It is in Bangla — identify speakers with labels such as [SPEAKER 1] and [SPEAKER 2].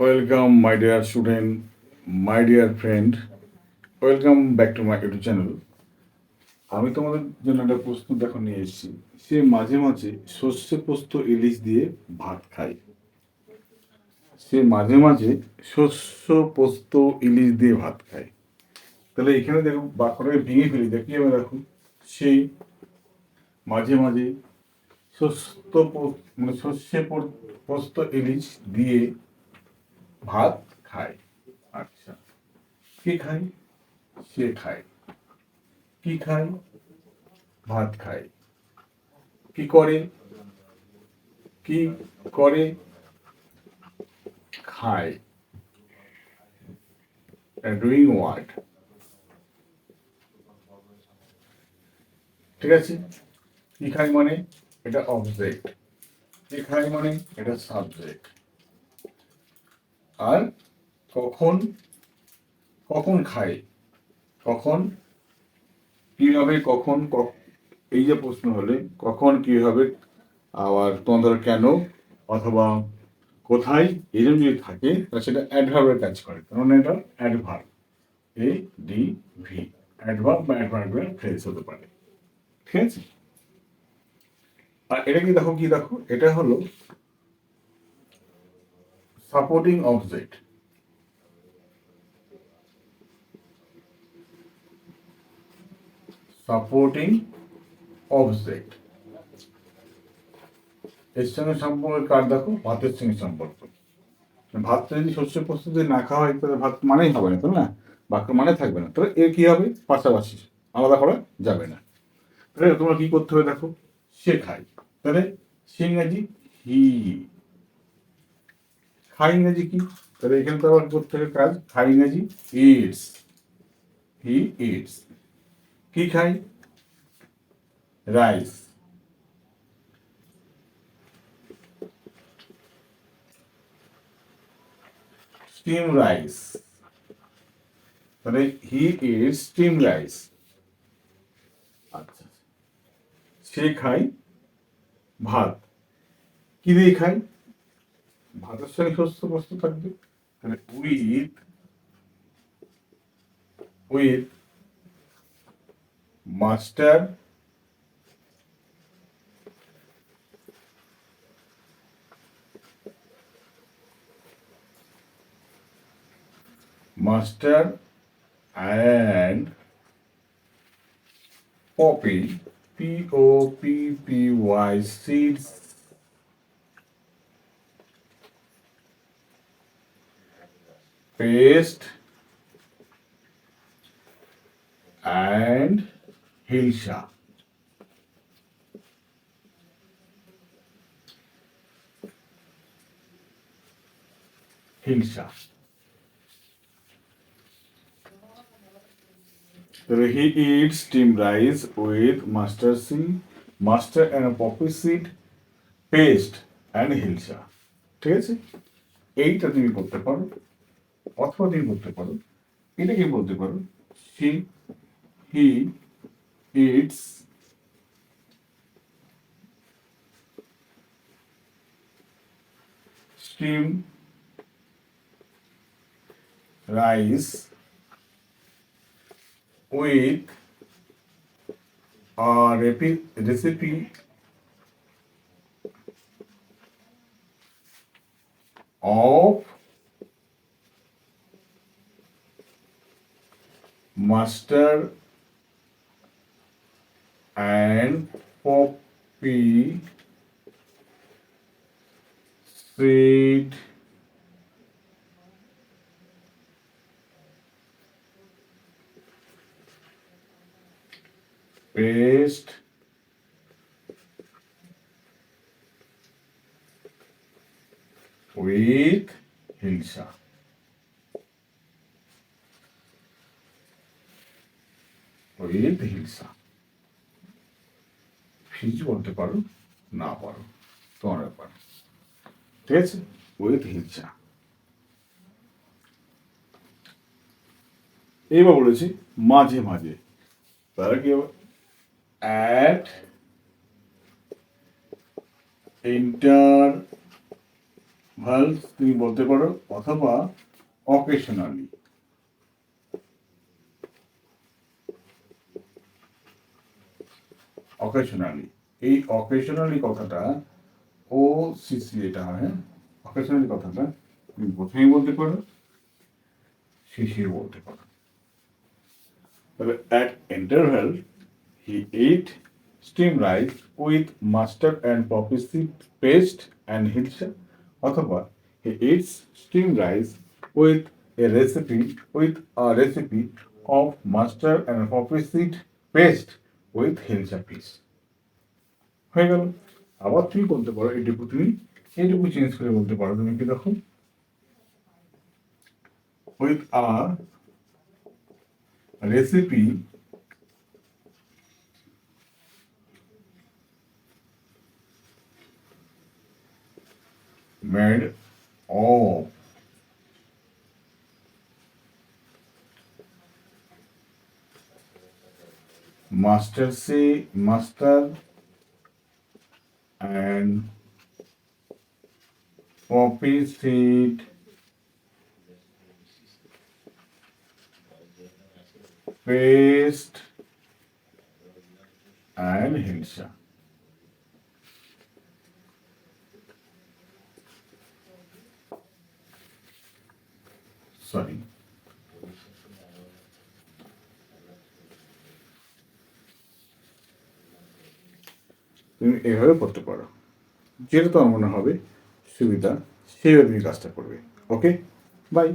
[SPEAKER 1] Welcome my dear student my dear friend welcome back to my YouTube channel আমি তোমাদের জন্য একটা প্রশ্ন দেখো নিয়ে এসেছি। সে মাঝে মাঝে সর্ষে পোস্ত ইলিশ দিয়ে ভাত খায়। সে মাঝে মাঝে শস্য পোস্ত ইলিশ দিয়ে ভাত খায়। তাহলে এখানে দেখো বাক্যটাকে ভেঙে ফেলি, দেখি আমি দেখো। সেই মাঝে মাঝে শস্য মানে শস্যে পোস্ত ইলিশ দিয়ে ভাত খায়। আচ্ছা। কে খায়? সে খায়। কি খায়? ভাত খায়। কি করে? কি করে? খায়। ডুইং ওয়ার্ড ঠিক আছে? কি খায় মানে? এটা অবজেক্ট কি খায় মানে? এটা সাবজেক্ট আর কখন কখন খায়? কখন? কীভাবে কখন? এই যে প্রশ্ন হলে, কখন কীভাবে আবার তোমার ধরো কেন? অথবা কোথায়? এরকম যদি থাকে, তাহলে সেটা অ্যাডভার্বের কাজ করে। কারণ এটা adverb A D V adverb বা অ্যাডভার্বের ফ্রেজ হতে পারে। ঠিক আছে? আর এটা কি দেখো কি দেখো? এটা হলো সাপোর্টিং অবজেক্ট সাপোর্টিং অবজেক্ট এর সঙ্গে সম্পর্ক কার দেখো, ভাতের সঙ্গে সম্পর্ক। ভাতটা যদি শস্য প্রস্তুতি না খাওয়া হয়, তাহলে ভাত মানেই হবে না, তাই না? বাক্য মানে থাকবে না। তাহলে এর কি হবে? পাশাপাশি আলাদা করা যাবে না। তাহলে তোমরা কি করতে হবে দেখো? সে খায় তাহলে সে ইংরাজি হি। খাই ইংরাজি কি? তাহলে এখানে তো আবার করতে কাজ। খাই ইংরাজি ইটস হি ইটস কি খাই রাইস স্টিম রাইস তাহলে হি ইটস স্টিম রাইস আচ্ছা। সে খায় ভাত। কি দিয়ে খায়? ভাতের সঙ্গে শস্য বস্তু থাকবে? তাহলে with with master master and poppy p o p p y seeds paste and hilsha So he eats steamed rice with mustard seed, mustard and poppy seed, paste and hilsa. ঠিক আছে এইটা তুমি করতে পারো অথবা তুমি বলতে পারো, এটাকে বলতে পারো see he eats steam rice with a recipe, of mustard and poppy seed paste with hilsa with hilsa ফিজ বলতে পারো? না পারো। তোমার ব্যাপার। ঠিক আছে? উইথ হিলসা এইবার বলেছি, মাঝে মাঝে। তারা কি হবে at inter ভালস তুমি বলতে পারো, অথবা অকেশনালি অকেশনালি এই অকেশনালি কথাটা ও সিসি এটা হয়। অকেশনালি কথাটা তুমি প্রথমেই বলতে পারো শেষেও বলতে পারো। তবে at interval he ate steam rice with mustard and poppy seed paste and hilsa অথবা he eats steam rice with a recipe with a recipe of mustard and poppy seed paste with hilsa piece হয়ে গেল। আবার তুমি বলতে পারো এটুকু তুমি এইটুকু চেঞ্জ করে বলতে পারো। তুমি কি দেখো? With a recipe made of master C, master and poppy seed paste and headshot. তুমি এভাবে করতে পারো। যেটা তোমার মনে হবে, সুবিধা সেইভাবে তুমি কাজটা করবে। Okay bye